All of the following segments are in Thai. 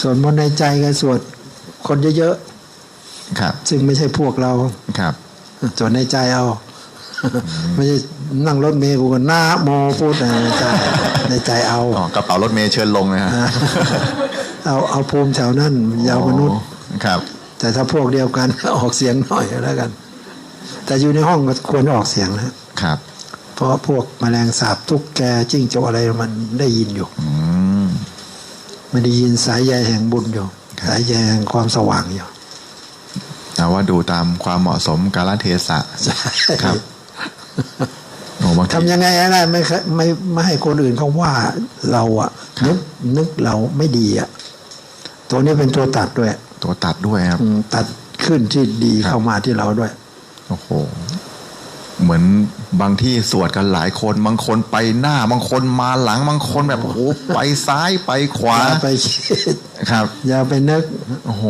สวดมนต์ในใจกับสวดคนเยอะครับๆซึ่งไม่ใช่พวกเราครับสวดในใจเอา ไม่ใช่นั่งรถเมล์กูก็นาโมพูดในใจในใจเอาอ๋อกระเป๋ารถเมย์เชิญลงนะฮะเอาเอาภูมิแถวนั้นยาวมนุษย์โอ้ครับ แต่ถ้าพวกเดียวกันออกเสียงหน่อยก็แล้วกัน แต่อยู่ในห้องก็ควรออกเสียงนะครับ เพราะพวกแมลงสาบทุกแกจิ้งจกอะไรมันได้ยินอยู่ อื มมันได้ยินสายใยแห่งบุญอยู่ครับสายใยแห่งความสว่างอยู่แต่ว่าดูตามความเหมาะสมกาลเทศะครับโอ้บางทีทำยังไงก็ได้ไม่เคไม่ไม่ให้คนอื่นเขาว่าเราอะนึกนึกเราไม่ดีอะตัวนี้เป็นตัวตัดด้วย ตัวตัดด้วยครับอืมตัดขึ้นที่ดีครับเข้ามาที่เราด้วย โอ้โห เหมือนบางที่สวดกันหลายคนบางคนไปหน้า บางคนมาหลังบางคนแบบโอ้โหไปซ้ายไปขวาอย่าไปคิดครับ อย่าไปนึกโอ้โห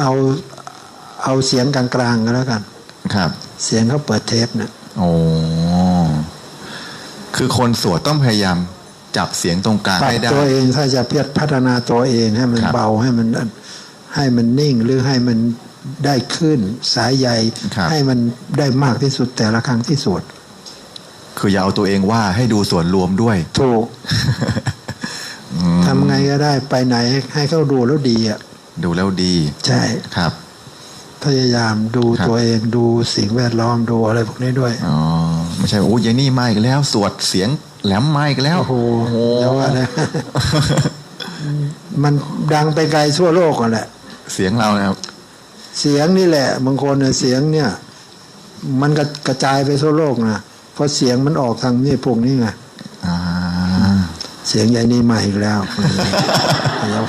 เอาเอาเสียงกลางๆก็แล้วกัน ครับ เสียงเขาเปิดเทปเนี่ยโอ้คือคนสวดต้องพยายามจับเสียงตรงกลางปรับให้ได้ตัวเองถ้าจะเพียรพัฒนาตัวเองให้มันครับเบาให้มันให้มันนิ่งหรือให้มัน ได้ขึ้นสายใยครับให้มันได้มากที่สุดแต่ละครั้งที่สวดคืออย่าเอาตัวเองว่าให้ดูส่วนรวมด้วย ถูกอืมทำไงก็ได้ไปไหนให้เขาดูแล้วดีอะดูแล้วดี ใช่ครับ พยายามดูครับตัวเองดูสิ่งแวดล้อมดูอะไรพวกนี้ด้วยอ๋อไม่ใช่โอ้ยายนี่มาอีกแล้ว สวดเสียงแหลมมาอีกแล้ว โอ้โหอย่าว่าเลยมันดังไปไกลทั่วโลกกันแหละ เสียงเรานะครับ เสียงนี่แหละ บางคนเนี่ยเสียงเนี่ย มันกระกระจายไปทั่วโลกนะเพราะเสียงมันออกทางนี่พวกนี้ไงอ่าเสียงใหญ่นี่มาอีกแล้วแล้ว